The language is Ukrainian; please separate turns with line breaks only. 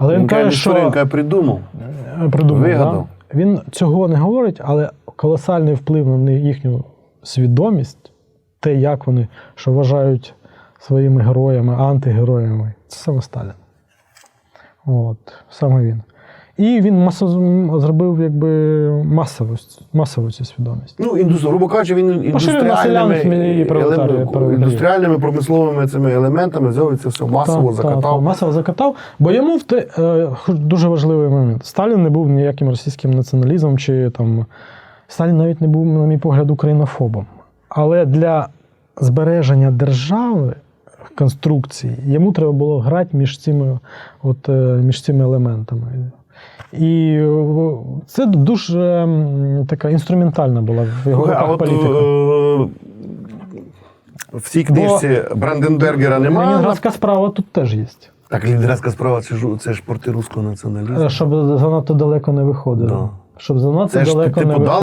Але він
він
каже,
що... каже, придумав.
придумав,
Вигадав.
Да? Він цього не говорить, але колосальний вплив на їхню свідомість, те, як вони що вважають своїми героями, антигероями, це саме Сталін. От, саме він. І він масово зробив якби масову, масову цю свідомість.
Ну, індус... грубо кажучи, він індустріальними, елем- індустріальними промисловими цими елементами взяв це все масово
Та, та,
закатав.
та, масово закатав. Бо йому в те, е, дуже важливий момент. Сталін не був ніяким російським націоналізмом, чи там. Сталін навіть не був, на мій погляд, українофобом. Але для збереження держави конструкції йому треба було грати між цими, от, е, між цими елементами. І це дуже така інструментальна була в його
а
руках
от
політика.
е, в цій книжці Бранденбергера немає.
Ленінградська справа тут теж є.
Так, лідерська справа це ж, це ж порти руського націоналізму.
Е, Щоб занадто далеко не виходило.
Да.
Щоб занадто
Це ж
далеко
типу
не
дали